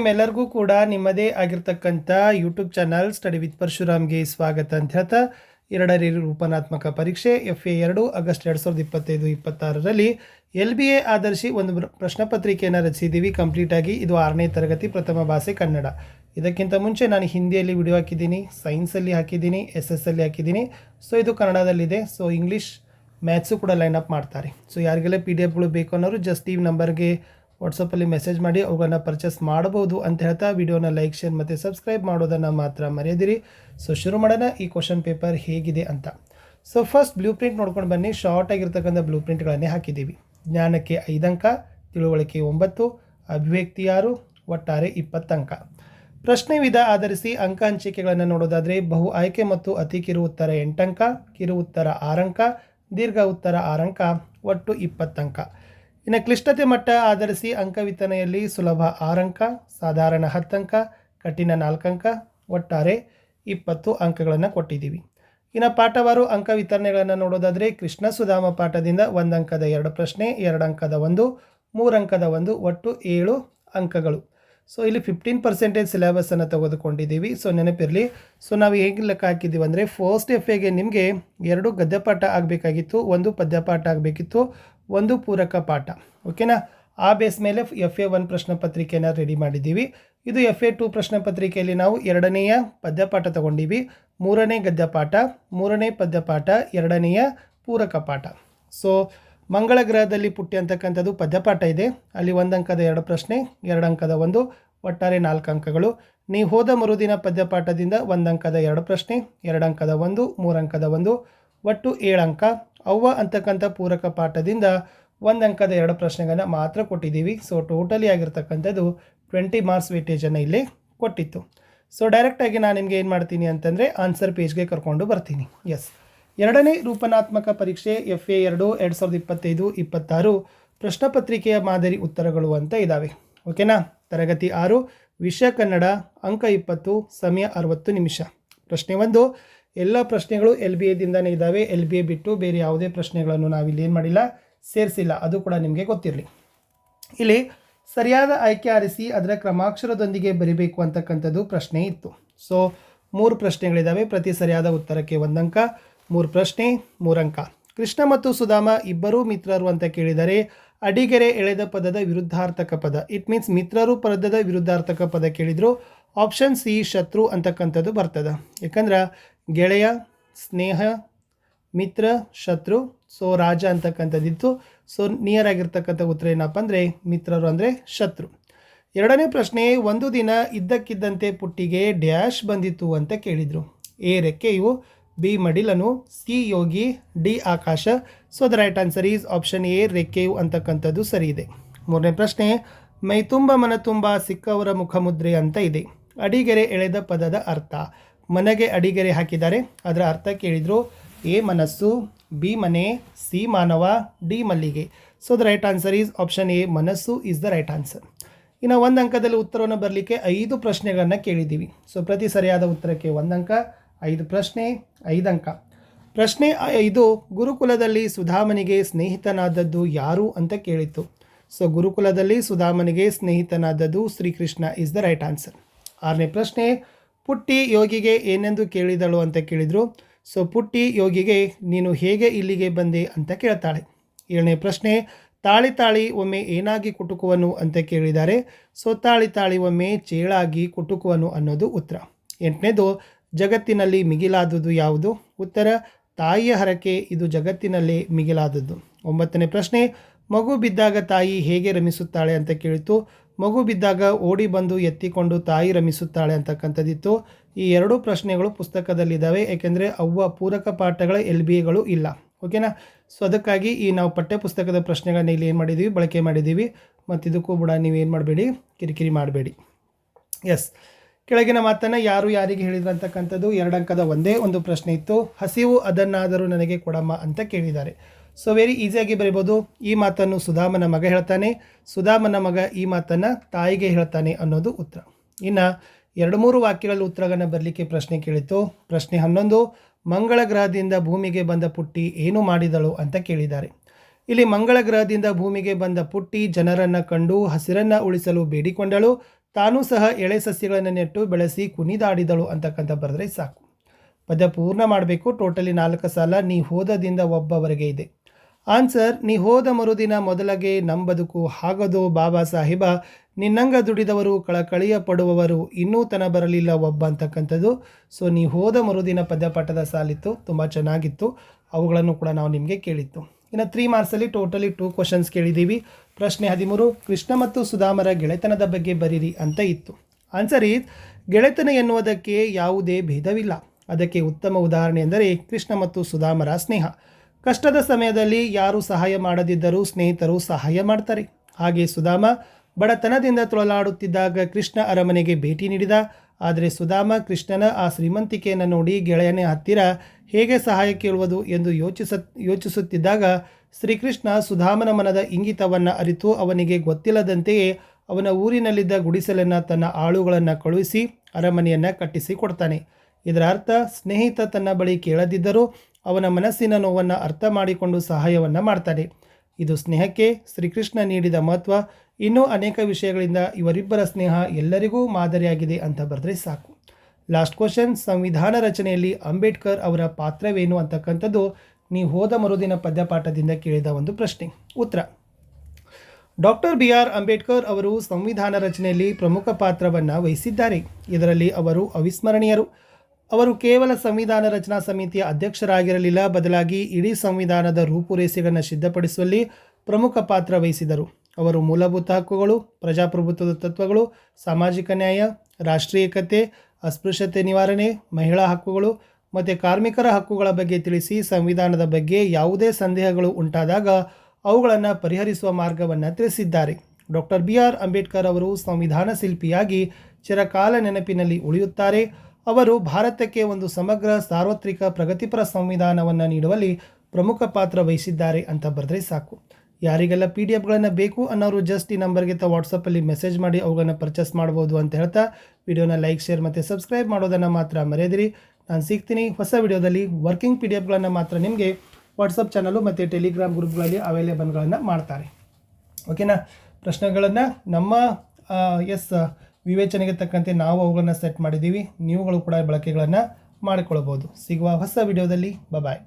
ನಿಮ್ಮೆಲ್ಲರಿಗೂ ಕೂಡ ನಿಮ್ಮದೇ ಆಗಿರ್ತಕ್ಕಂಥ ಯೂಟ್ಯೂಬ್ ಚಾನಲ್ ಸ್ಟಡಿ ವಿತ್ ಪರಶುರಾಮ್ಗೆ ಸ್ವಾಗತ ಅಂತ ಹೇಳ್ತಾ ಎರಡರ ರೂಪನಾತ್ಮಕ ಪರೀಕ್ಷೆ ಎಫ್ ಎ ಎರಡು, ಆಗಸ್ಟ್ ಎರಡು ಸಾವಿರದ ಇಪ್ಪತ್ತೈದು, ಇಪ್ಪತ್ತಾರರಲ್ಲಿ ಎಲ್ ಬಿ ಎ ಆಧರಿಸಿ ಒಂದು ಪ್ರ- ಪ್ರಶ್ನೆ ಪತ್ರಿಕೆಯನ್ನು ರಚಿಸಿದ್ದೀವಿ. ಕಂಪ್ಲೀಟಾಗಿ ಇದು ಆರನೇ ತರಗತಿ, ಪ್ರಥಮ ಭಾಷೆ ಕನ್ನಡ. ಇದಕ್ಕಿಂತ ಮುಂಚೆ ನಾನು ಹಿಂದಿಯಲ್ಲಿ ವಿಡಿಯೋ ಹಾಕಿದ್ದೀನಿ ಸೈನ್ಸಲ್ಲಿ ಹಾಕಿದ್ದೀನಿ ಎಸ್ ಎಸ್ ಅಲ್ಲಿ ಹಾಕಿದ್ದೀನಿ. ಸೊ ಇದು ಕನ್ನಡದಲ್ಲಿದೆ. ಸೊ ಇಂಗ್ಲೀಷ್ ಮ್ಯಾಥ್ಸು ಕೂಡ ಲೈನ್ ಅಪ್ ಮಾಡ್ತಾರೆ. ಸೊ ಯಾರಿಗೆಲ್ಲ ಪಿ ಡಿ ಎಫ್ಗಳು ಬೇಕು ಅನ್ನೋರು ಜಸ್ಟ್ ಈ ನಂಬರ್ಗೆ ವಾಟ್ಸಪ್ಪಲ್ಲಿ ಮೆಸೇಜ್ ಮಾಡಿ ಅವುಗಳನ್ನ ಪರ್ಚೇಸ್ ಮಾಡಬಹುದು ಅಂತ ಹೇಳ್ತಾ ವಿಡಿಯೋನ ಲೈಕ್ ಶೇರ್ ಮತ್ತು ಸಬ್ಸ್ಕ್ರೈಬ್ ಮಾಡೋದನ್ನು ಮಾತ್ರ ಮರೆಯದಿರಿ. ಸೊ ಶುರು ಮಾಡೋಣ ಈ ಕ್ವಶನ್ ಪೇಪರ್ ಹೇಗಿದೆ ಅಂತ. ಸೊ ಫಸ್ಟ್ ಬ್ಲೂ ಪ್ರಿಂಟ್ ನೋಡ್ಕೊಂಡು ಬನ್ನಿ. ಶಾರ್ಟ್ ಆಗಿರ್ತಕ್ಕಂಥ ಬ್ಲೂ ಪ್ರಿಂಟ್ಗಳನ್ನೇ ಹಾಕಿದ್ದೀವಿ. ಜ್ಞಾನಕ್ಕೆ ಐದು ಅಂಕ, ತಿಳುವಳಿಕೆ ಒಂಬತ್ತು, ಅಭಿವ್ಯಕ್ತಿ ಆರು, ಒಟ್ಟಾರೆ ಇಪ್ಪತ್ತಂಕ ಪ್ರಶ್ನೆ ವಿಧ ಆಧರಿಸಿ ಅಂಕ ಹಂಚಿಕೆಗಳನ್ನು ನೋಡೋದಾದರೆ ಬಹು ಆಯ್ಕೆ ಮತ್ತು ಅತಿ ಕಿರು ಉತ್ತರ ಎಂಟಂಕ ಕಿರು ಉತ್ತರ ಆರಂಕ ದೀರ್ಘ ಉತ್ತರ ಆರಂಕ ಒಟ್ಟು ಇಪ್ಪತ್ತಂಕ ಇನ್ನು ಕ್ಲಿಷ್ಟತೆ ಮಟ್ಟ ಆಧರಿಸಿ ಅಂಕವಿತನೆಯಲ್ಲಿ ಸುಲಭ ಆರಂಕ, ಸಾಧಾರಣ ಹತ್ತಂಕ, ಕಠಿಣ ನಾಲ್ಕಂಕ, ಒಟ್ಟಾರೆ ಇಪ್ಪತ್ತು ಅಂಕಗಳನ್ನು ಕೊಟ್ಟಿದ್ದೀವಿ. ಇನ್ನು ಪಾಠವಾರು ಅಂಕ ವಿತರಣೆಗಳನ್ನು ನೋಡೋದಾದರೆ ಕೃಷ್ಣ ಸುಧಾಮ ಪಾಠದಿಂದ ಒಂದು ಅಂಕದ ಎರಡು ಪ್ರಶ್ನೆ ಎರಡು ಅಂಕದ ಒಂದು ಮೂರು ಅಂಕದ ಒಂದು, ಒಟ್ಟು ಏಳು ಅಂಕಗಳು. ಸೊ ಇಲ್ಲಿ ಫಿಫ್ಟೀನ್ ಪರ್ಸೆಂಟೇಜ್ ಸಿಲೆಬಸನ್ನು ತೆಗೆದುಕೊಂಡಿದ್ದೀವಿ. ಸೊ ನೆನಪಿರಲಿ ಸೊ ನಾವು ಹೇಗೆ ಲೆಕ್ಕ ಹಾಕಿದ್ದೀವಿ ಅಂದರೆ ಫಸ್ಟ್ ಎಫ್ ಎಗೆ ನಿಮಗೆ ಎರಡು ಗದ್ಯಪಾಠ ಆಗಬೇಕಾಗಿತ್ತು, ಒಂದು ಪದ್ಯಪಾಠ ಆಗಬೇಕಿತ್ತು ಒಂದು ಪೂರಕ ಪಾಠ. ಓಕೆನಾ? ಆ ಬೇಸ್ ಮೇಲೆ ಎಫ್ ಎ ಒನ್ ಪ್ರಶ್ನೆ ಪತ್ರಿಕೆಯನ್ನು ರೆಡಿ ಮಾಡಿದ್ದೀವಿ. ಇದು ಎಫ್ ಎ ಟು ಪ್ರಶ್ನೆ ಪತ್ರಿಕೆಯಲ್ಲಿ ನಾವು ಎರಡನೆಯ ಪದ್ಯಪಾಠ ತಗೊಂಡಿವಿ. ಮೂರನೇ ಗದ್ಯಪಾಠ ಮೂರನೇ ಪದ್ಯಪಾಠ ಎರಡನೆಯ ಪೂರಕ ಪಾಠ. ಸೊ ಮಂಗಳ ಗ್ರಹದಲ್ಲಿ ಪುಟ್ಟಿ ಅಂತಕ್ಕಂಥದ್ದು ಪದ್ಯಪಾಠ ಇದೆ. ಅಲ್ಲಿ ಒಂದು ಅಂಕದ ಎರಡು ಪ್ರಶ್ನೆ, ಎರಡು ಅಂಕದ ಒಂದು, ಒಟ್ಟಾರೆ ನಾಲ್ಕು ಅಂಕಗಳು. ನೀವು ಹೋದ ಮರುದಿನ ಪದ್ಯಪಾಠದಿಂದ ಒಂದು ಅಂಕದ ಎರಡು ಪ್ರಶ್ನೆ, ಎರಡು ಅಂಕದ ಒಂದು, ಮೂರು ಅಂಕದ ಒಂದು, ಒಟ್ಟು ಏಳು ಅಂಕ. ಅವ್ವ ಅಂತಕ್ಕಂಥ ಪೂರಕ ಪಾಠದಿಂದ ಒಂದು ಅಂಕದ ಎರಡು ಪ್ರಶ್ನೆಗಳನ್ನ ಮಾತ್ರ ಕೊಟ್ಟಿದ್ದೀವಿ. ಸೊ ಟೋಟಲಿ ಆಗಿರ್ತಕ್ಕಂಥದ್ದು ಟ್ವೆಂಟಿ ಮಾರ್ಕ್ಸ್ ವೇಟೇಜನ್ನು ಇಲ್ಲಿ ಕೊಟ್ಟಿತ್ತು. ಸೊ ಡೈರೆಕ್ಟಾಗಿ ನಾನು ನಿಮಗೆ ಏನು ಮಾಡ್ತೀನಿ ಅಂತಂದರೆ ಆನ್ಸರ್ ಪೇಜ್ಗೆ ಕರ್ಕೊಂಡು ಬರ್ತೀನಿ. ಎಸ್ ಎರಡನೇ ರೂಪನಾತ್ಮಕ ಪರೀಕ್ಷೆ ಎಫ್ ಎ ಎರಡು ಎರಡು ಸಾವಿರದ ಇಪ್ಪತ್ತೈದು ಇಪ್ಪತ್ತಾರು ಪ್ರಶ್ನಪತ್ರಿಕೆಯ ಮಾದರಿ ಉತ್ತರಗಳು ಅಂತ ಇದ್ದಾವೆ ಓಕೆನಾ ತರಗತಿ ಆರು, ವಿಷಯ ಕನ್ನಡ, ಅಂಕ ಇಪ್ಪತ್ತು, ಸಮಯ ಅರವತ್ತು ನಿಮಿಷ. ಪ್ರಶ್ನೆ ಒಂದು ಎಲ್ಲ ಪ್ರಶ್ನೆಗಳು ಎಲ್ ಬಿ ಎದಿಂದನೇ ಇದ್ದಾವೆ ಎಲ್ ಬಿ ಎ ಬಿಟ್ಟು ಬೇರೆ ಯಾವುದೇ ಪ್ರಶ್ನೆಗಳನ್ನು ನಾವಿಲ್ಲಿ ಏನು ಮಾಡಿಲ್ಲ, ಸೇರಿಸಿಲ್ಲ. ಅದು ಕೂಡ ನಿಮಗೆ ಗೊತ್ತಿರಲಿ. ಇಲ್ಲಿ ಸರಿಯಾದ ಆಯ್ಕೆ ಆರಿಸಿ ಅದರ ಕ್ರಮಾಕ್ಷರದೊಂದಿಗೆ ಬರಿಬೇಕು ಅಂತಕ್ಕಂಥದ್ದು ಪ್ರಶ್ನೆ ಇತ್ತು. ಸೊ ಮೂರು ಪ್ರಶ್ನೆಗಳಿದ್ದಾವೆ ಪ್ರತಿ ಸರಿಯಾದ ಉತ್ತರಕ್ಕೆ ಒಂದಂಕ, ಮೂರು ಪ್ರಶ್ನೆ, ಮೂರಂಕ. ಕೃಷ್ಣ ಮತ್ತು ಸುಧಾಮ ಇಬ್ಬರೂ ಮಿತ್ರರು ಅಂತ ಕೇಳಿದರೆ, ಅಡಿಗೆರೆ ಎಳೆದ ಪದದ ವಿರುದ್ಧಾರ್ಥಕ ಪದ. ಇಟ್ ಮೀನ್ಸ್ ಮಿತ್ರರು ಪದದ ವಿರುದ್ಧಾರ್ಥಕ ಪದ ಕೇಳಿದ್ರು ಆಪ್ಷನ್ ಸಿ ಶತ್ರು ಅಂತಕ್ಕಂಥದ್ದು ಬರ್ತದೆ. ಯಾಕಂದ್ರೆ ಗೆಳೆಯ, ಸ್ನೇಹ, ಮಿತ್ರ, ಶತ್ರು ಸೊ ರಾಜ ಅಂತಕ್ಕಂಥದ್ದಿತ್ತು. ಸೊ ನಿಯರ್ ಆಗಿರ್ತಕ್ಕಂಥ ಉತ್ತರ ಏನಪ್ಪ ಅಂದರೆ ಮಿತ್ರರು ಅಂದರೆ ಶತ್ರು. ಎರಡನೇ ಪ್ರಶ್ನೆ, ಒಂದು ದಿನ ಇದ್ದಕ್ಕಿದ್ದಂತೆ ಪುಟ್ಟಿಗೆ ಡ್ಯಾಶ್ ಬಂದಿತ್ತು ಅಂತ ಕೇಳಿದರು. ಎ ರೆಕ್ಕೆಯು ಬಿ ಮಡಿಲನು, ಸಿ ಯೋಗಿ, D Akash. So the right answer is option A ರೆಕ್ಕೆಯು ಅಂತಕ್ಕಂಥದ್ದು ಸರಿ ಇದೆ ಮೂರನೇ ಪ್ರಶ್ನೆ ಮೈತುಂಬ ಮನತುಂಬ ಸಿಕ್ಕವರ ಮುಖಮುದ್ರೆ ಅಂತ ಇದೆ. ಅಡಿಗೆರೆ ಎಳೆದ ಪದದ ಅರ್ಥ. ಮನೆಗೆ ಅಡಿಗೆರೆ ಹಾಕಿದ್ದಾರೆ ಅದರ ಅರ್ಥ ಕೇಳಿದರು? ಎ ಮನಸ್ಸು, ಬಿ ಮನೆ, ಸಿ ಮಾನವ, ಡಿ ಮಲ್ಲಿಗೆ. So the right answer is option A ಮನಸ್ಸು ಈಸ್ ದ ರೈಟ್ ಆನ್ಸರ್ ಇನ್ನು ಒಂದು ಅಂಕದಲ್ಲಿ ಉತ್ತರವನ್ನು ಬರಲಿಕ್ಕೆ ಐದು ಪ್ರಶ್ನೆಗಳನ್ನು ಕೇಳಿದ್ದೀವಿ. ಸೊ ಪ್ರತಿ ಸರಿಯಾದ ಉತ್ತರಕ್ಕೆ ಒಂದು ಅಂಕ, ಐದು ಪ್ರಶ್ನೆ, ಐದು ಅಂಕ. ಪ್ರಶ್ನೆ ಐದು, ಗುರುಕುಲದಲ್ಲಿ ಸುಧಾಮನಿಗೆ ಸ್ನೇಹಿತನಾದದ್ದು ಯಾರು ಅಂತ ಕೇಳಿತ್ತು. ಸೊ ಗುರುಕುಲದಲ್ಲಿ ಸುಧಾಮನಿಗೆ ಸ್ನೇಹಿತನಾದದ್ದು Shrikrishna is the right answer ಆರನೇ ಪ್ರಶ್ನೆ, ಪುಟ್ಟಿ ಯೋಗಿಗೆ ಏನೆಂದು ಕೇಳಿದಳು ಅಂತ ಕೇಳಿದರು. ಸೊ ಪುಟ್ಟಿ ಯೋಗಿಗೆ, ನೀನು ಹೇಗೆ ಇಲ್ಲಿಗೆ ಬಂದೆ ಅಂತ ಕೇಳ್ತಾಳೆ. ಏಳನೇ ಪ್ರಶ್ನೆ, ತಾಳಿ ತಾಳಿ ಒಮ್ಮೆ ಏನಾಗಿ ಕುಟುಕುವನು ಅಂತ ಕೇಳಿದ್ದಾರೆ ಸೊ ತಾಳಿ ತಾಳಿ ಒಮ್ಮೆ ಚೇಳಾಗಿ ಕುಟುಕುವನು ಅನ್ನೋದು ಉತ್ತರ. ಎಂಟನೇದು, ಜಗತ್ತಿನಲ್ಲಿ ಮಿಗಿಲಾದುದು ಯಾವುದು? ಉತ್ತರ, ತಾಯಿಯ ಹರಕೆ, ಇದು ಜಗತ್ತಿನಲ್ಲಿ ಮಿಗಿಲಾದದ್ದು. ಒಂಬತ್ತನೇ ಪ್ರಶ್ನೆ ಮಗು ಬಿದ್ದಾಗ ತಾಯಿ ಹೇಗೆ ರಮಿಸುತ್ತಾಳೆ ಅಂತ ಕೇಳಿತು. ಮಗು ಬಿದ್ದಾಗ ಓಡಿ ಬಂದು ಎತ್ತಿಕೊಂಡು ತಾಯಿ ರಮಿಸುತ್ತಾಳೆ ಅಂತಕ್ಕಂಥದ್ದಿತ್ತು. ಈ ಎರಡೂ ಪ್ರಶ್ನೆಗಳು ಪುಸ್ತಕದಲ್ಲಿದ್ದಾವೆ, ಏಕೆಂದರೆ ಅವ್ವ ಪೂರಕ ಪಾಠಗಳ ಎಲ್ ಬಿ ಎಗಳು ಇಲ್ಲ. ಓಕೆನಾ? ಸೊ, ಅದಕ್ಕಾಗಿ ಈ ನಾವು ಪಠ್ಯಪುಸ್ತಕದ ಪ್ರಶ್ನೆಗಳನ್ನ ಇಲ್ಲಿ ಏನು ಮಾಡಿದ್ದೀವಿ ಬಳಕೆ ಮಾಡಿದ್ದೀವಿ ಮತ್ತು ಇದಕ್ಕೂ ಕೂಡ ನೀವೇನು ಮಾಡಬೇಡಿ? ಕಿರಿಕಿರಿ ಮಾಡಬೇಡಿ. ಎಸ್ ಕೆಳಗಿನ ಮಾತನ್ನು ಯಾರು ಯಾರಿಗೆ ಹೇಳಿದ್ರು ಅಂತಕ್ಕಂಥದ್ದು ಎರಡು ಅಂಕದ ಒಂದೇ ಒಂದು ಪ್ರಶ್ನೆ ಇತ್ತು. ಹಸಿವು ಅದನ್ನಾದರೂ ನನಗೆ ಕೊಡಮ್ಮ ಅಂತ ಕೇಳಿದ್ದಾರೆ. ಸೊ ವೆರಿ ಈಸಿಯಾಗಿ ಬರೀಬೋದು. ಈ ಮಾತನ್ನು ಸುಧಾಮನ ಮಗ ಹೇಳ್ತಾನೆ. ಸುಧಾಮನ ಮಗ ಈ ಮಾತನ್ನು ತಾಯಿಗೆ ಹೇಳ್ತಾನೆ ಅನ್ನೋದು ಉತ್ತರ. ಇನ್ನು ಎರಡು ಮೂರು ವಾಕ್ಯಗಳಲ್ಲಿ ಉತ್ತರಗಳನ್ನು ಬರಲಿಕ್ಕೆ ಪ್ರಶ್ನೆ ಕೇಳಿತು ಪ್ರಶ್ನೆ ಹನ್ನೊಂದು ಮಂಗಳ ಗ್ರಹದಿಂದ ಭೂಮಿಗೆ ಬಂದ ಪುಟ್ಟಿ ಏನು ಮಾಡಿದಳು ಅಂತ ಕೇಳಿದ್ದಾರೆ. ಇಲ್ಲಿ ಮಂಗಳ ಗ್ರಹದಿಂದ ಭೂಮಿಗೆ ಬಂದ ಪುಟ್ಟಿ ಜನರನ್ನು ಕಂಡು ಹಸಿರನ್ನು ಉಳಿಸಲು ಬೇಡಿಕೊಂಡಳು. ತಾನೂ ಸಹ ಎಳೆ ಸಸ್ಯಗಳನ್ನು ನೆಟ್ಟು ಬೆಳೆಸಿ ಕುಣಿದಾಡಿದಳು ಅಂತಕ್ಕಂಥ ಬರೆದ್ರೆ ಸಾಕು. ಪದ್ಯ ಪೂರ್ಣ ಮಾಡಬೇಕು, ಟೋಟಲಿ ನಾಲ್ಕು ಸಾಲ ನೀ ಹೋದದಿಂದ ಒಬ್ಬವರೆಗೆ ಇದೆ. ಆನ್ಸರ್, ನೀ ಹೋದ ಮರುದಿನ ಮೊದಲಗೆ ನಮ್ಮ ಬದುಕು ಹಾಗದು ಬಾಬಾ ಸಾಹೇಬ, ನಿನ್ನಂಗ ದುಡಿದವರು, ಕಳಕಳಿಯ ಪಡುವವರು ಇನ್ನೂ ತನ ಬರಲಿಲ್ಲ ಒಬ್ಬ ಅಂತಕ್ಕಂಥದ್ದು. ಸೊ ನೀ ಹೋದ ಮರುದಿನ ಪದ್ಯಪಾಠದ ಸಾಲಿತ್ತು, ತುಂಬ ಚೆನ್ನಾಗಿತ್ತು. ಅವುಗಳನ್ನು ಕೂಡ ನಾವು ನಿಮಗೆ ಕೇಳಿತ್ತು ಇನ್ನು ತ್ರೀ ಮಾರ್ಕ್ಸಲ್ಲಿ ಟೋಟಲಿ ಟೂ ಕ್ವಶನ್ಸ್ ಕೇಳಿದ್ದೀವಿ. ಪ್ರಶ್ನೆ ಹದಿಮೂರು, ಕೃಷ್ಣ ಮತ್ತು ಸುಧಾಮರ ಗೆಳೆತನದ ಬಗ್ಗೆ ಬರೀರಿ ಅಂತ ಇತ್ತು. ಆನ್ಸರ್ ಈಸ್ ಗೆಳೆತನ ಎನ್ನುವುದಕ್ಕೆ ಯಾವುದೇ ಭೇದವಿಲ್ಲ. ಅದಕ್ಕೆ ಉತ್ತಮ ಉದಾಹರಣೆ ಎಂದರೆ ಕೃಷ್ಣ ಮತ್ತು ಸುಧಾಮರ ಸ್ನೇಹ. ಕಷ್ಟದ ಸಮಯದಲ್ಲಿ ಯಾರು ಸಹಾಯ ಮಾಡದಿದ್ದರೂ ಸ್ನೇಹಿತರು ಸಹಾಯ ಮಾಡ್ತಾರೆ. ಹಾಗೆ ಸುಧಾಮ ಬಡತನದಿಂದ ತೊಳಲಾಡುತ್ತಿದ್ದಾಗ ಕೃಷ್ಣ ಅರಮನೆಗೆ ಭೇಟಿ ನೀಡಿದ. ಆದರೆ ಸುಧಾಮ ಕೃಷ್ಣನ ಆ ಶ್ರೀಮಂತಿಕೆಯನ್ನು ನೋಡಿ ಗೆಳೆಯನೇ ಹತ್ತಿರ, ಹೇಗೆ ಸಹಾಯ ಕೇಳುವುದು? ಎಂದು ಯೋಚಿಸ, ಯೋಚಿಸುತ್ತಿದ್ದಾಗ ಶ್ರೀಕೃಷ್ಣ ಸುಧಾಮನ ಮನದ ಇಂಗಿತವನ್ನು ಅರಿತು ಅವನಿಗೆ ಗೊತ್ತಿಲ್ಲದಂತೆಯೇ ಅವನ ಊರಿನಲ್ಲಿದ್ದ ಗುಡಿಸಲನ್ನು ತನ್ನ ಆಳುಗಳನ್ನು ಕಳುಹಿಸಿ ಅರಮನೆಯನ್ನು ಕಟ್ಟಿಸಿಕೊಡ್ತಾನೆ ಇದರ ಅರ್ಥ, ಸ್ನೇಹಿತ ತನ್ನ ಬಳಿ ಕೇಳದಿದ್ದರೂ ಅವನ ಮನಸ್ಸಿನ ನೋವನ್ನು ಅರ್ಥ ಮಾಡಿಕೊಂಡು ಸಹಾಯವನ್ನು ಮಾಡ್ತಾನೆ. ಇದು ಸ್ನೇಹಕ್ಕೆ ಶ್ರೀಕೃಷ್ಣ ನೀಡಿದ ಮಹತ್ವ. ಇನ್ನೂ ಅನೇಕ ವಿಷಯಗಳಿಂದ ಇವರಿಬ್ಬರ ಸ್ನೇಹ ಎಲ್ಲರಿಗೂ ಮಾದರಿಯಾಗಿದೆ ಅಂತ ಬರೆದ್ರೆ ಸಾಕು. ಲಾಸ್ಟ್ ಕ್ವಶನ್ ಸಂವಿಧಾನ ರಚನೆಯಲ್ಲಿ ಅಂಬೇಡ್ಕರ್ ಅವರ ಪಾತ್ರವೇನು ಅಂತಕ್ಕಂಥದ್ದು ನೀವು ಹೋದ ಮರುದಿನ ಪದ್ಯಪಾಠದಿಂದ ಕೇಳಿದ ಒಂದು ಪ್ರಶ್ನೆ. ಉತ್ತರ. ಡಾಕ್ಟರ್ ಬಿ ಆರ್ ಅಂಬೇಡ್ಕರ್ ಅವರು ಸಂವಿಧಾನ ರಚನೆಯಲ್ಲಿ ಪ್ರಮುಖ ಪಾತ್ರವನ್ನು ವಹಿಸಿದ್ದಾರೆ. ಇದರಲ್ಲಿ ಅವರು ಅವಿಸ್ಮರಣೀಯರು. ಅವರು ಕೇವಲ ಸಂವಿಧಾನ ರಚನಾ ಸಮಿತಿಯ ಅಧ್ಯಕ್ಷರಾಗಿರಲಿಲ್ಲ, ಬದಲಾಗಿ ಇಡೀ ಸಂವಿಧಾನದ ರೂಪುರೇಷೆಗಳನ್ನು ಸಿದ್ಧಪಡಿಸುವಲ್ಲಿ ಪ್ರಮುಖ ಪಾತ್ರ ವಹಿಸಿದರು. ಅವರು ಮೂಲಭೂತ ಹಕ್ಕುಗಳು, ಪ್ರಜಾಪ್ರಭುತ್ವದ ತತ್ವಗಳು, ಸಾಮಾಜಿಕ ನ್ಯಾಯ, ರಾಷ್ಟ್ರೀಯಕತೆ, ಅಸ್ಪೃಶ್ಯತೆ ನಿವಾರಣೆ, ಮಹಿಳಾ ಹಕ್ಕುಗಳು ಮತ್ತು ಕಾರ್ಮಿಕರ ಹಕ್ಕುಗಳ ಬಗ್ಗೆ ತಿಳಿಸಿ ಸಂವಿಧಾನದ ಬಗ್ಗೆ ಯಾವುದೇ ಸಂದೇಹಗಳು ಉಂಟಾದಾಗ ಅವುಗಳನ್ನು ಪರಿಹರಿಸುವ ಮಾರ್ಗವನ್ನು ತಿಳಿಸಿದ್ದಾರೆ. ಡಾಕ್ಟರ್ ಬಿ ಆರ್ ಅಂಬೇಡ್ಕರ್ ಅವರು ಸಂವಿಧಾನ ಶಿಲ್ಪಿಯಾಗಿ ಚಿರಕಾಲ ನೆನಪಿನಲ್ಲಿ ಉಳಿಯುತ್ತಾರೆ. ಅವರು ಭಾರತಕ್ಕೆ ಒಂದು ಸಮಗ್ರ, ಸಾರ್ವತ್ರಿಕ, ಪ್ರಗತಿಪರ ಸಂವಿಧಾನವನ್ನು ನೀಡುವಲ್ಲಿ ಪ್ರಮುಖ ಪಾತ್ರ ವಹಿಸಿದ್ದಾರೆ ಅಂತ ಬರೆದ್ರೆ ಸಾಕು. ಯಾರಿಗೆಲ್ಲ ಪಿ ಡಿ ಎಫ್ಗಳನ್ನು ಬೇಕು ಅನ್ನೋರು ಜಸ್ಟ್ ಈ ನಂಬರ್ಗೆ ತ ವಾಟ್ಸಪ್ಪಲ್ಲಿ ಮೆಸೇಜ್ ಮಾಡಿ ಅವುಗಳನ್ನು ಪರ್ಚೇಸ್ ಮಾಡ್ಬೋದು ಅಂತ ಹೇಳ್ತಾ ವಿಡಿಯೋನ ಲೈಕ್ ಶೇರ್ ಮತ್ತು ಸಬ್ಸ್ಕ್ರೈಬ್ ಮಾಡೋದನ್ನು ಮಾತ್ರ ಮರೆಯದಿರಿ. ನಾನು ಸಿಗ್ತೀನಿ ಹೊಸ ವಿಡಿಯೋದಲ್ಲಿ ವರ್ಕಿಂಗ್ ಪಿ ಡಿ ಎಫ್ಗಳನ್ನು ಮಾತ್ರ ನಿಮಗೆ ವಾಟ್ಸಪ್ ಚಾನಲು ಮತ್ತು ಟೆಲಿಗ್ರಾಮ್ ಗ್ರೂಪ್ಗಳಲ್ಲಿ ಅವೈಲೇಬಲ್ಗಳನ್ನು ಮಾಡ್ತಾರೆ. ಓಕೆನಾ ಪ್ರಶ್ನೆಗಳನ್ನು ನಮ್ಮ ಎಸ್ ವಿವೇಚನೆಗೆ ತಕ್ಕಂತೆ ನಾವು ಅವುಗಳನ್ನು ಸೆಟ್ ಮಾಡಿದ್ದೀವಿ. ನೀವುಗಳು ಕೂಡ ಬಳಕೆಗಳನ್ನು ಮಾಡಿಕೊಳ್ಬೋದು ಸಿಗುವ ಹೊಸ ವಿಡಿಯೋದಲ್ಲಿ ಬಾಯ್